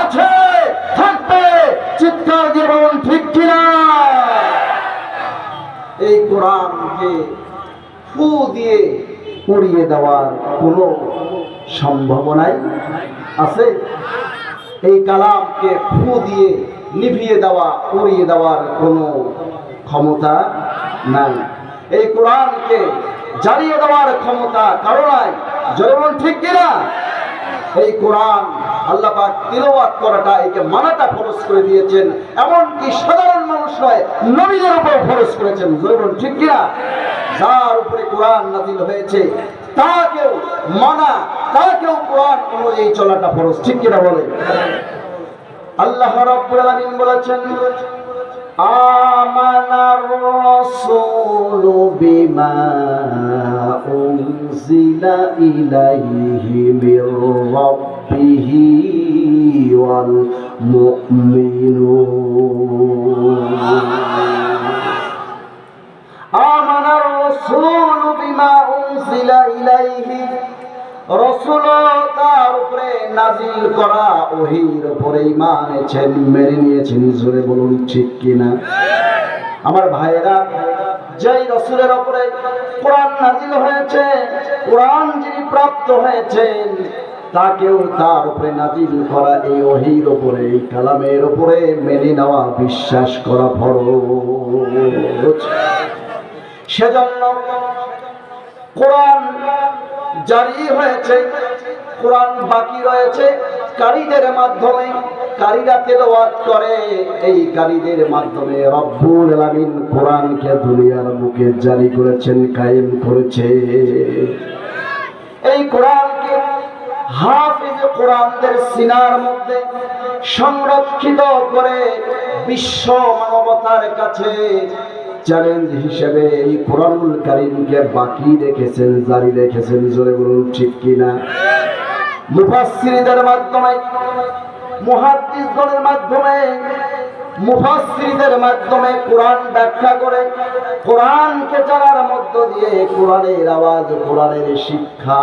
আছে, থাকবে, চিৎকার বলুন, ঠিক কিনা? এই কোরআনকে ফু দিয়ে উড়িয়ে দেওয়ার কোনো সম্ভাবনাই আছে? এই কালামকে ফু দিয়ে নিভিয়ে দেওয়া উড়িয়ে দেওয়ার কোনো ক্ষমতা নাই। এই কোরআনকে জ্বালিয়ে দেওয়ার ক্ষমতা কারও নাই জয়বন ঠিক কিনা? এই কোরআন আল্লাহ তিলাওয়াত করাটা একে মানাটা ফরজ করে দিয়েছেন। এমনকি সাধারণ মানুষ নয়, নবীদের উপর ফরজ করেছেন। জয়বন ঠিক কিনা? যার উপরে কোরআন নাজিল হয়েছে, তাকেও মানা, তাকেও কোরআন অনুযায়ী চলাটা ফরজ, ঠিক কিনা বলে আল্লাহ রাব্বুল আলামিন বলেছেন আমানার রাসূলু বিমা উনজিলা ইলাইহি মির রাব্বিহি। ওয়াল মুমিনুন আমানার রাসূলু বিমা উনজিলা ইলাইহি রসুল তার উপরে নাজিল করা ওহির উপরে ইমান এনেছেন মেনে নিয়েছেন। জোরে বলুন, ঠিক কিনা? আমার ভাইয়েরা, যেই রসুলের উপরে কোরআন নাজিল হয়েছে, কোরআন যিনি প্রাপ্ত হয়েছেন তাকেও তার উপরে নাজিল করা এই ওহির উপরে, এই কালামের উপরে মেনে নেওয়া বিশ্বাস করা ফরজ। সেজন্য কোরআন জারি হয়েছে, কোরআন বাকি রয়েছে, কারীদের মাধ্যমে, কারীরা তেলাওয়াত করে, এই কারীদের মাধ্যমে রব্বুল আলামিন কোরআনকে দুনিয়ার বুকে জারি করেছেন, কায়েম করেছে। এই কোরআনকে সংরক্ষিত করে বিশ্ব মানবতার কাছে চ্যালেঞ্জ হিসেবে এই কোরআনুল কারিমকে বাকি রেখেছেন, জারি রেখেছেন। জোরে বলুন, ঠিক কিনা? মুফাসসিরদের মাধ্যমে, মুহাদ্দিসগণের মাধ্যমে, মুফাসসিরদের মাধ্যমে কোরআন ব্যাখ্যা করে কোরআনকে জানার মধ্য দিয়ে কোরআনের আওয়াজ, কোরআনের শিক্ষা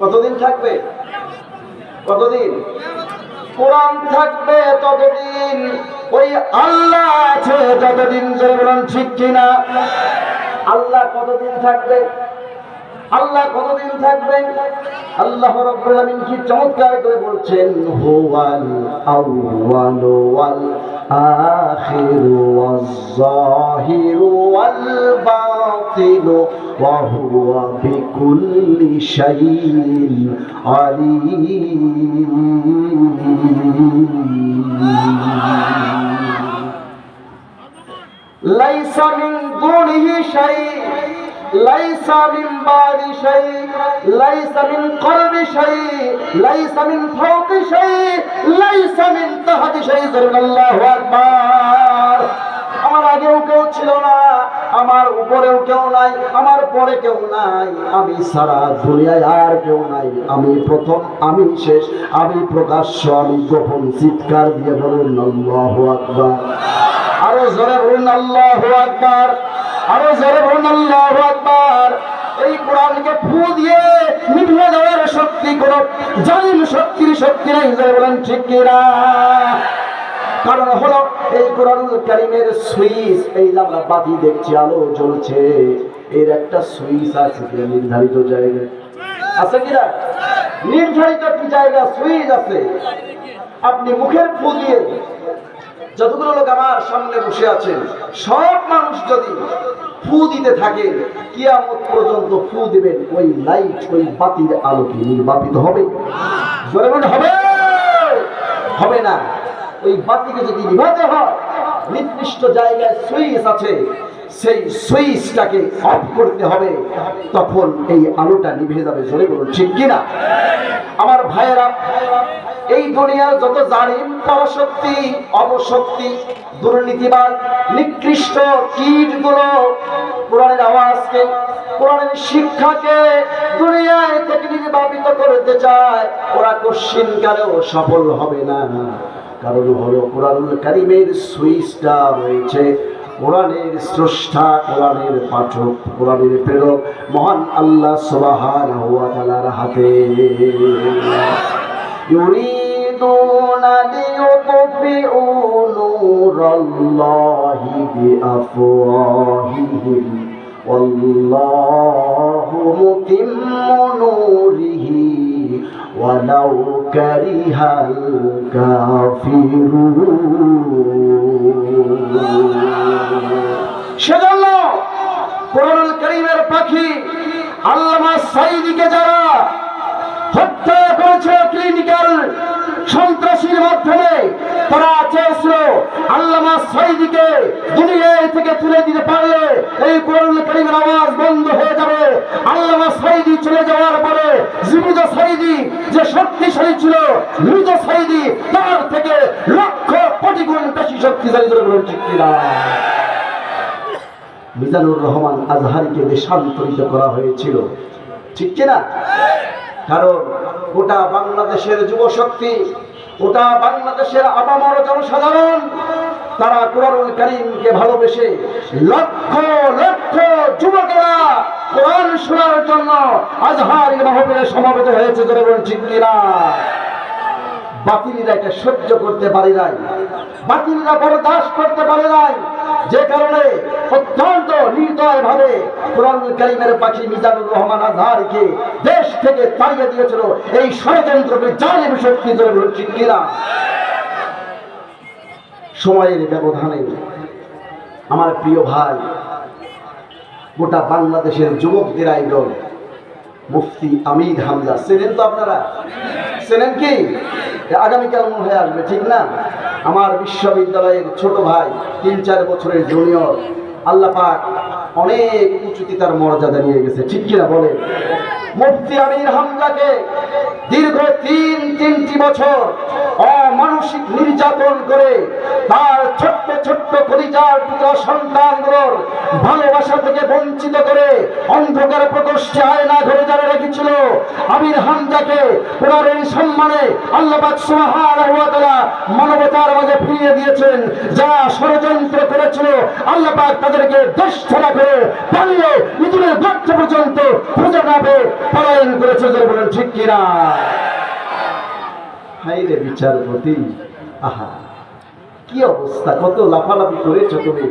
কতদিন থাকবে? কতদিন? কোরআন থাকবে ততদিন। ওই আল্লাহ আছে ততদিন জোরে বলুন ঠিক কিনা? আল্লাহ কতদিন থাকবে? আল্লাহ কতদিন থাকবেন আল্লাহ রাব্বুল আমিন কি চমৎকার করে বলছেন, হুয়াল আউওয়াল ওয়াল আখির ওয়াল বাতিন ওয়া বিকুল্লি শাইইন লাইসা মিন দুনিহি শাইইন। ليس من بعد شيء ليس من قرب شيء ليس من فوق شيء ليس من تحت شيء ضرب الله أكبر আমার আগেও কেউ ছিল না আমার উপরেও কেউ নাই আমার পরে কেউ নাই আমি সারা দুনিয়ায় আর কেউ নাই আমি প্রথম আমি শেষ আমি প্রকাশ্য আমি গোপন চিৎকার দিয়ে বলুন আল্লাহু আকবার আরো জোরে বলুন আল্লাহু আকবার আরও জোরে আল্লাহু আকবার। এই কোরআনকে ফু দিয়ে নিভিয়ে দেওয়ার শক্তি কোন জালিম শক্তির শক্তি নাই, জোরে বলেন, ঠিক কিনা? কারণ হলো এই কোরআনুল কারিমের সুইচ, এই যে আমরা বাতি দেখছি, আলো জ্বলছে, এর একটা সুইচ আছে কিনা নির্ধারিত জায়গায়? আছে কিনা? নির্ধারিত একটি জায়গা, সুইচ আছে। আপনি মুখের ফু দিয়ে যতগুলো লোক আমার সামনে বসে আছেন, সব মানুষ যদি ফু দিতে থাকে, কিয়ামত পর্যন্ত ফু দিবেন, ওই লাইট, ওই বাতির আলোকে নির্বাপিত হবে। হবে! হবে না। ওই বাতিকে যদি নিভাতে হয়, নির্দিষ্ট জায়গায় সুইচ আছে, সেই সুইচটাকে অফ করতে হবে, তখন এই আলোটা নিভে যাবে। জোরে বলুন, ঠিক কিনা? আমার ভাইয়েরা, এই দুনিয়ার যত জালিম, পরশক্তি, অবশক্তি দুর্নীতিবাদ, নিকৃষ্ট কীটগুলো কোরআনের আওয়াজকে, কোরআনের শিক্ষাকে দুনিয়ায় থেকে নির্বাপিত করতে চায়, ওরা কশ্চিন কালেও সফল হবে না। কারণ হলো কোরআনুল কারিমের সুইচটা রয়েছে। কোরআনের স্রষ্টা, কোরআনের পাঠক, কোরআনের প্রেরক, মহান আল্লাহ সবাহার হওয়া তালার হাতে। ইউরিদুনা লিউতুফিউ نور الله بأفواههم. والله متم نوره ولو كره الكافرون. আল্লামা সাইদিকে দুনিয়ায় থেকে তুলে দিতে পারলে এই কোরআনুল করিমের আওয়াজ বন্ধ হয়ে যাবে। আল্লামা সাইদি চলে যাওয়ার পরে জীবিত সাইদি যে শক্তিশালী ছিল, মৃত সাইদি, তার থেকে লক্ষ কোটি গুণ বেশি শক্তিশালী ছিল বলে ঠিক কিনা? মিজানুর রহমান আজহারিকে দেশান্তরিত করা হয়েছিল। ঠিক কিনা? কারণ গোটা বাংলাদেশের যুব শক্তি গোটা বাংলাদেশের আপামর জনসাধারণ তারা কোরআনুল করিমকে ভালোবেসে লক্ষ লক্ষ যুবকেরা কোরআন শোনার জন্য আজহারি মাহফিলে সমাবেত হয়েছে ধরে ঠিক কিনা? বাতিলরা এটা সহ্য করতে পারে নাই। বাতিলরা বরদাস্ত করতে পারে নাই। যে কারণে অত্যন্ত নির্দয় ভাবে কোরআন কারিমের পাখি মিজানুর রহমান আজহারকে দেশ থেকে তাড়িয়ে দিয়েছিল এই ষড়যন্ত্রকে জালিম শক্তি ধরে বলছি কিনা? সময়ের ব্যবধানে আমার প্রিয় ভাই, গোটা বাংলাদেশের যুবকদের আইডল, মুফতি আমির হামজা। চেনেন তো আপনারা? চেনেন কি? আগামীকাল মনে হয়ে আসবে, ঠিক না? আমার বিশ্ববিদ্যালয়ের ছোট ভাই, তিন চার বছরের জুনিয়র আল্লাহ পাক অনেক উঁচুতে তার মর্যাদা নিয়ে গেছে, ঠিক কিনা বলে? মুফতি আমির হামজাকে দীর্ঘ তিন তিনটি বছর অমানসিক নির্যাতন করে তার ছোট্ট ছোট্ট পরিচার পুত্র সন্তানগুলোর ভালোবাসা থেকে বঞ্চিত করে অন্ধকার প্রকোষ্ঠে আয়না ঘরে যারা রেখেছিল। আমির হামজাকে পুনরের সম্মানে আল্লাপাক সুবহানাহু ওয়া তাআলা মানবতার মাঝে ফিরিয়ে দিয়েছেন যারা ষড়যন্ত্র করেছিল। আল্লাপাক তাদেরকে দেশ ছাড়া করে পালিয়ে ইঁদুরের গর্ত পর্যন্ত খুঁজে না পেয়ে পলায়ন করেছে। বলেন, ঠিক কিনা? হাইরে বিচারপতি, আহা, কি অবস্থা, কত লাফালাফি করেছ তুমি।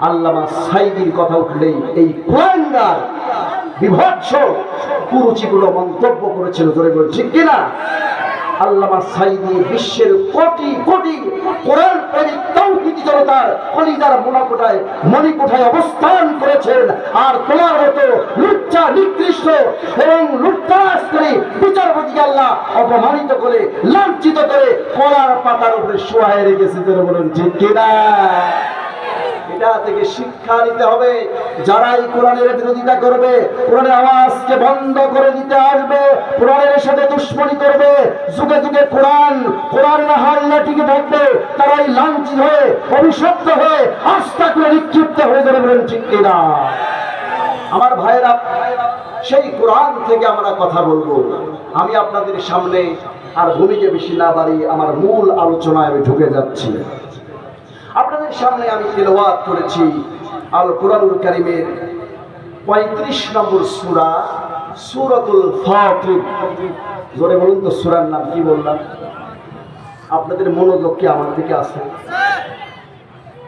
আল্লামা সাইদির কথা উঠলেই এই কোরআনগার বিভৎস কুরুচিগুলো মন্তব্য করেছিল ধরে বলছি কিনা? বিশ্বের কোটি কোটি মণিকোঠায় অবস্থান করেছেন। আর তোমার মতো লুচ্চা, নিকৃষ্ট এবং লুট্টাস করে আল্লাহ অপমানিত করে, লাঞ্ছিত করে কলার পাতার উপরে শোয়ায় রেখেছে বলুন ঠিক কিনা? এটা থেকে শিক্ষা নিতে হবে। যারা এই কোরআনের বিরোধিতা করবে, কোরআনের আওয়াজকে বন্ধ করে দিতে আসবে, কোরআনের সাথে দুশ্মনী করবে, যুগে যুগে কোরআন কোরআনের হাল্লা টিকে থাকবে, তারাই লাঞ্ছিত হয়ে, অভিশপ্ত হয়ে, আস্থা করে নিক্ষিপ্ত হয়ে যাবে বলেন ঠিক কিনা? আমার ভাইয়েরা, সেই কোরআন থেকে আমরা কথা বলব। আমি আপনাদের সামনে আর ভূমিকে বেশি না বাড়িয়ে আমার মূল আলোচনায় আমি ঢুকে যাচ্ছি। আপনাদের সামনে আমি তেলাওয়াত করেছি আল কোরআনুল কারিমের পঁয়ত্রিশ নম্বর সূরা, সূরাতুল জোরে বলুন তো সুরার নাম কি বললাম? আপনাদের মনোযোগ কি আমার দিকে আছে?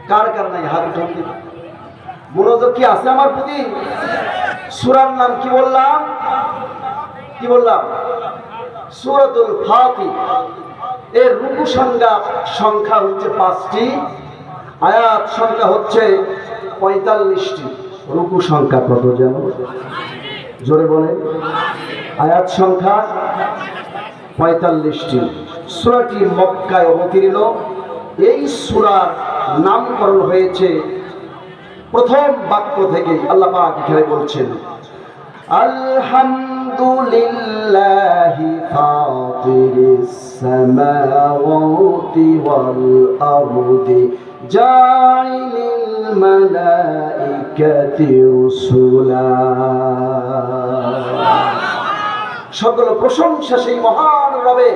কার কার নাই হাত উঠান মনোযোগ কি আছে আমার প্রতি? সুরার নাম কি বললাম? কি বললাম? সূরাতুল ফাতির এর সংখ্যা সংখ্যা হচ্ছে পাঁচটি। আয়াত সংখ্যা হচ্ছে পঁয়তাল্লিশটি। রুকু সংখ্যা কত যেন জোরে বলে আয়াত সংখ্যা পঁয়তাল্লিশটি। সুরাটি মক্কায় অবতীর্ণ। এই সুরার নামকরণ হয়েছে প্রথম বাক্য থেকে, আল্লাহ এখানে বলছেন, আলহামদুলিল্লাহি ফাতিরিস সামাওয়াতি ওয়াল আরদি জাইলিল মালাইকাতি রুসুলা সকল প্রশংসা সেই মহান রবে,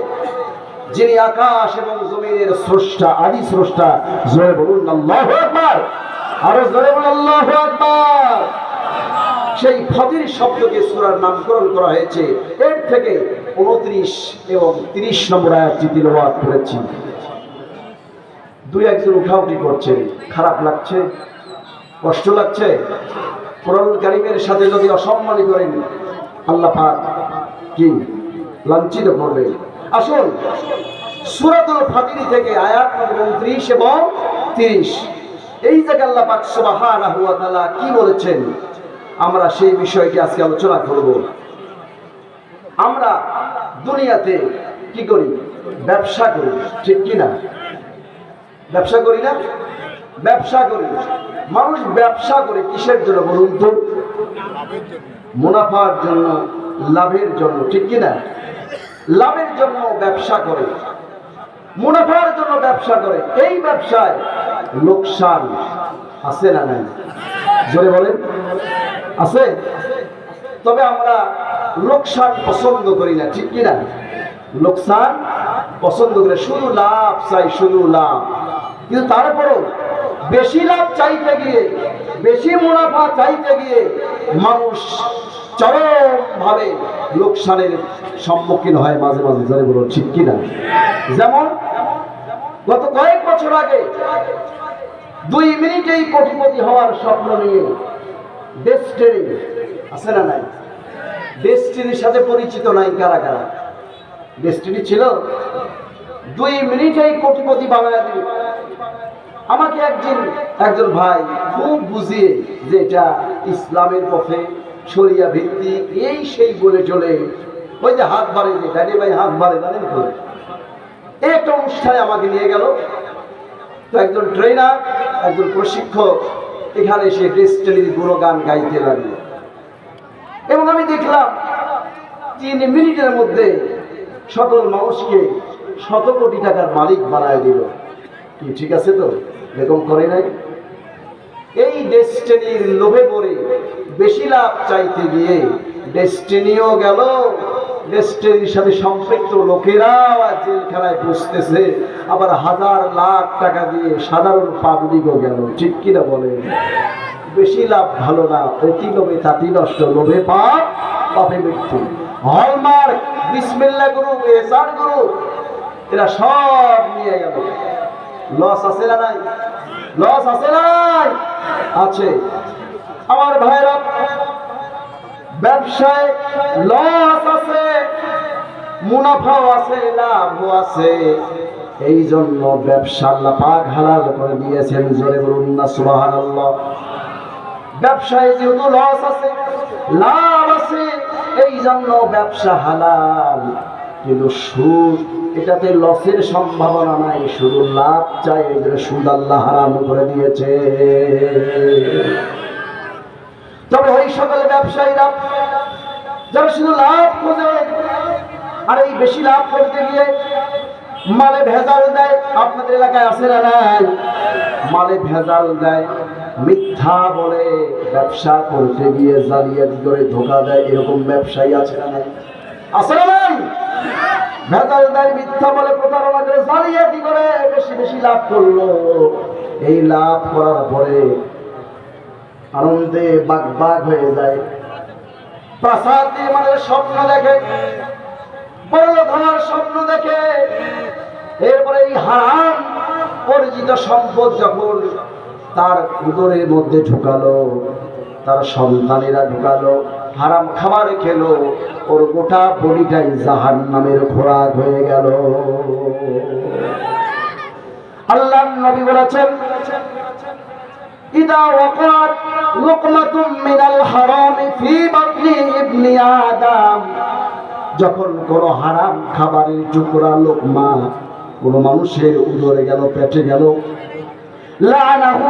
যিনি আকাশ এবং জমিনের স্রষ্টা, আদি স্রষ্টা। জয় বলুন, আল্লাহ আকবার। আরও জয় বলুন, আল্লাহ সেই ফদির শব্দকে সুরার নামকরণ করা হয়েছে। এর থেকে উনত্রিশ এবং তিরিশ নম্বর আয়াতটি তিলবাদ করেছি। দুই একজন উঠাউটি করছে? খারাপ লাগছে? কষ্ট লাগছে? কোরআন কারিমের সাথে যদি অসম্মানী করেন, আল্লাহ পাক কি লাঞ্ছিত করবে আসুন, সুরাতুল ফাতিরি থেকে আয়াত উনত্রিশ এবং তিরিশ। এই জায়গায় আল্লাহ পাক সুবহানাহু ওয়া তাআলা কি বলেছেন? আমরা সেই বিষয়টি আজকে আলোচনা করব। আমরা দুনিয়াতে কি করি? ব্যবসা করি, ঠিক কি না ব্যবসা করি না? ব্যবসা করি। মানুষ ব্যবসা করে কিসের জন্য বলুন তো? মুনাফার জন্য, লাভের জন্য, ঠিক কি না লাভের জন্য ব্যবসা করে। মুনাফার জন্য ব্যবসা করে। এই ব্যবসায় লোকসান আছে না নাই? জোরে বলেন। আছে? তবে আমরা লোকসান পছন্দ করি না, ঠিক কিনা? লোকসান পছন্দ করে শুধু লাভ চাই, শুধু লাভ। কিন্তু তারপরেও বেশি লাভ চাইতে গিয়ে, বেশি মুনাফা চাইতে গিয়ে মানুষ চরমভাবে লোকসানের সম্মুখীন হয় মাঝে মাঝে, জোরে বলো ঠিক কিনা? যেমন গত কয়েক বছর আগে দুই মিনিটেই কোটিপতি হওয়ার স্বপ্ন নিয়ে ডেস্টিনি আছে না নাই? ডেস্টিনির সাথে পরিচিত নাই কারা কারা? ডেস্টিনি ছিল দুই মিনিটেই কোটিপতি দিবে আমাকে একজন একজন ভাই খুব বুঝিয়ে যে এটা ইসলামের পথে শরিয়া ভিত্তিক, এই সেই বলে চলে। ওই যে হাত বাড়ে যে ড্যাডি ভাই হাত বাড়ে জানেন তো? এই একটা অনুষ্ঠানে আমাকে নিয়ে গেল। তো একজন ট্রেনার একজন প্রশিক্ষক, এখানে সে ডেস্টিনির গুণগান গাইতে লাগল। এবং আমি দেখলাম তিন মিনিটের মধ্যে সকল মানুষকে শত কোটি টাকার মালিক বানায় দিল। কি ঠিক আছে তো? এরকম করে নাই? এই ডেস্টিনির লোভে পড়ে বেশি লাভ চাইতে গিয়ে ডেস্টিনিও গেল। ডেস্টিনির সাথে সম্পৃক্ত লোকেরাও জেলখানায় বসতেছে। আবার হাজার লাখ টাকা দিয়ে সাধারণ পাবলিকও গেল। ঠিক কিনা বলে বেশি লাভ ভালো না অতি লোভে তাতি নষ্ট, লোভে পাপ, পাপে মৃত্যু। হলমার্ক বিসমিল্লা গুরু এসার গুরু, এরা সব নিয়ে গেল। লস আছে না নাই? লস আছে নাই? আছে। আমার ভাইরা ব্যবসায় লস আছে, মুনাফাও আছে, লাভও আছে। এই জন্য ব্যবসা আল্লাহ পাক হালাল করে দিয়েছেন, জোরে বলুন না, সুবহানাল্লাহ। ব্যবসায় যেহেতু লস আছে, লাভ আছে এই জন্য ব্যবসা হালাল। কিন্তু সুদ, এটাতে লসের সম্ভাবনা নাই, শুধু লাভ চাই, এই জন্য সুদ আল্লাহ হারাম করে দিয়েছে। তবে ওই সকল ব্যবসায়ীরা, যারা শুধু লাভ খোঁজে, আর এই বেশি লাভ করতে গিয়ে মালে ভেজাল দেয়, আপনাদের এলাকায় আছে না নাই? মালে ভেজাল দেয়, মিথ্যা বলে ব্যবসা করতে গিয়ে জালিয়াতি করে ধোকা দেয়, এরকম ব্যবসায়ী আছে না নাই? আছে না নাই। ভেজাল দেয় মিথ্যা বলে প্রতারণা করে জালিয়াতি করে? বেশি বেশি লাভ করল। এই লাভ করার পরে আনন্দে বাগ বাগ হয়ে যায়। প্রাসাদ নির্মাণের স্বপ্ন দেখে বড় স্বপ্ন দেখে। এরপরে এই হারাম অর্জিত সম্পদ যখন তার উদরের মধ্যে ঢুকালো, তার সন্তানেরা ঢুকালো হারাম খাবার খেলো, ওর গোটা বডিটাই জাহান নামের খোরাক হয়ে গেল। আল্লাহ নবী বলেছেন, ইদা ওয়াকাত লুকমাতুম মিনাল হারাম ফি বাতনি ইবনি আদম। যখন কোন হারাম খাবারের টুকরা লোকমা কোন মানুষের উদরে গেল, পেটে গেল, লানাহু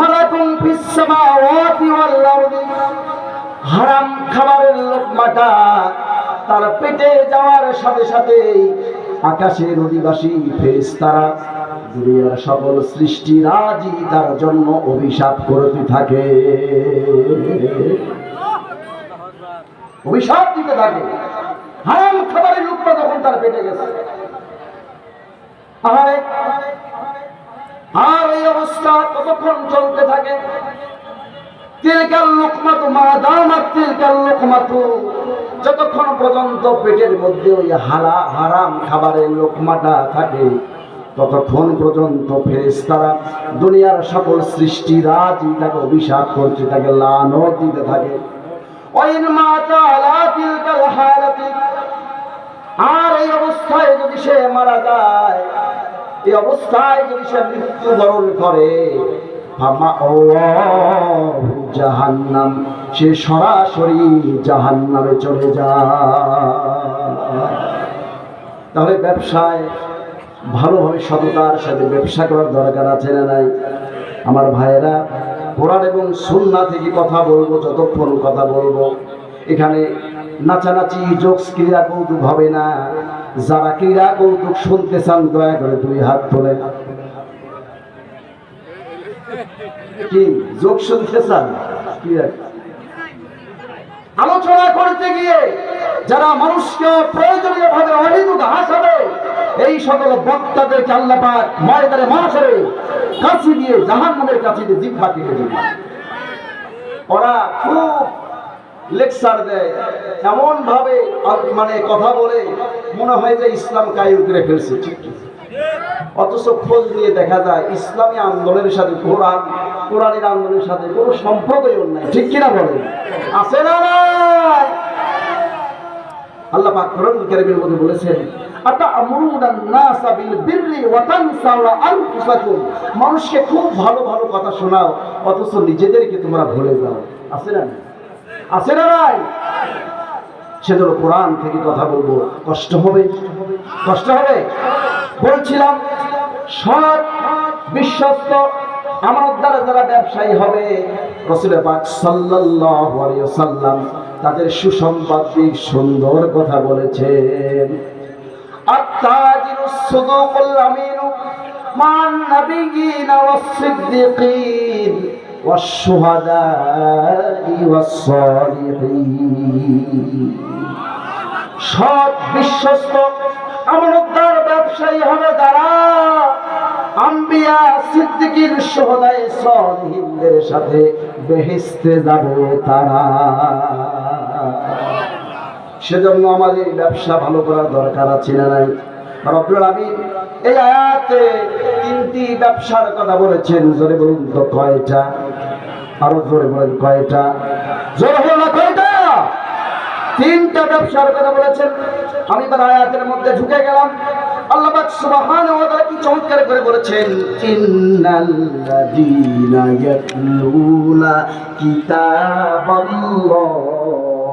মালাকুন ফিস সামাওয়াতি ওয়াল আরদি। হারাম খাবারের লোকমাটা তার পেটে যাওয়ার সাথে সাথে আকাশের অধিবাসী ফেরেশতারা দুনিয়ার সকল সৃষ্টি রাজি তার জন্য অভিশাপ করতে থাকে। অভিশাপ দিতে থাকে। হারাম খাবারের লোকটা যখন তার পেটে গেছে আর এই অবস্থা কতক্ষণ চলতে থাকে? তিলকাল লোকমাতু, মা দামাত তিলকাল লোকমাতু। যতক্ষণ পর্যন্ত পেটের মধ্যে ওই হালা, হারাম খাবারের লোকমাটা থাকে, ততক্ষণ পর্যন্ত ফেরেশতারা দুনিয়ার সকল সৃষ্টি রাজি তাকে অভিশাপ করতে থাকে লানত দিতে থাকে। আর এই অবস্থায় যদি সে মারা যায়, এই অবস্থায় যদি সে মৃত্যুবরণ করে জাহান্নাম, সে সরাসরি জাহান্নামে চলে যায়। তাহলে ব্যবসায় ভালোভাবে সততার সাথে ব্যবসা করার দরকার আছে না নাই? আমার ভাইয়েরা, কোরআন এবং সুন্না থেকে কথা বলব, যতক্ষণ কথা বলব? এখানে নাচানাচি, জোকস ক্রীড়া কৌতুক হবে না। যারা ক্রীড়া কৌতুক শুনতে চান, দয়া করে দুই হাত তোলেন। কি? যোগ শুনতে চান? আলোচনা করতে গিয়ে যারা মানুষকে প্রয়োজনীয় ভাবে অহেতুক হাসাবে, এই সকল বক্তাদেরকে আল্লাহ পাক ময়দানে মাসরে কাছি দিয়ে জাহান নামের কাছে দিয়ে জিভা কেটে দিবে ওরা খুব লেকচার দেয়। এমন ভাবে মানে কথা বলে মনে হয় যে ইসলাম কায়ু করে ফেলছে। ঠিক ঠিক। অথচ খোঁজ দেখা যায়, ইসলামী আন্দোলনের সাথে কোরআন, কোরআনের আন্দোলনের সাথে কোনো সম্পর্কই ঠিক কিনা আছে না আল্লাহ পাক মধ্যে বলেছেন আতা বিল বিররি ওয়া আনফুসাকুম। মানুষকে খুব ভালো ভালো কথা শোনাও, অথচ নিজেদেরকে তোমরা ভুলে যাও। আছে না আছে না নাই? সেজন্য কোরআন থেকে কথা বলব। কষ্ট হবে? কষ্ট হবে? বলছিলাম সৎ বিশ্বস্ত আমার দ্বারা যারা ব্যবসায়ী হবে রসুলের পাক সাল্লাল্লাহু আলাইহি ওয়াসাল্লাম তাদের সুসম্পাদিক সুন্দর কথা বলেছেন আত্তাজিরুস সুদুকুল আমিনু মান নাবিয়িন ওয়াস সিদ্দিকিন والشهداء والصالحين সৎ বিশ্বস্ত আমলদার ব্যবসায়ী হবে যারা আম্বিয়া সিদ্দিকির সোহদায় সহিনদের সাথে বেহেস্তে যাবে তারা। সেজন্য আমাদের ব্যবসা ভালো করার দরকার আছে না নাই? রব্বুল আমিন এই আয়াতে তিনটি ব্যবসার কথা বলেছেন, জোরে বলুন তো কয়টা? আরও জোরে বলেন কয়টা? জোরে হলো না কয়টা? তিনটা ব্যবসার কথা বলেছেন। আমি তার আয়াতের মধ্যে ঢুকে গেলাম। আল্লাহ পাক সুবহানাহু ওয়া কি চমৎকার করে বলেছেন, ইন্নাল্লাযীনা ইয়াতলুনা কিতাবাল্লাহ।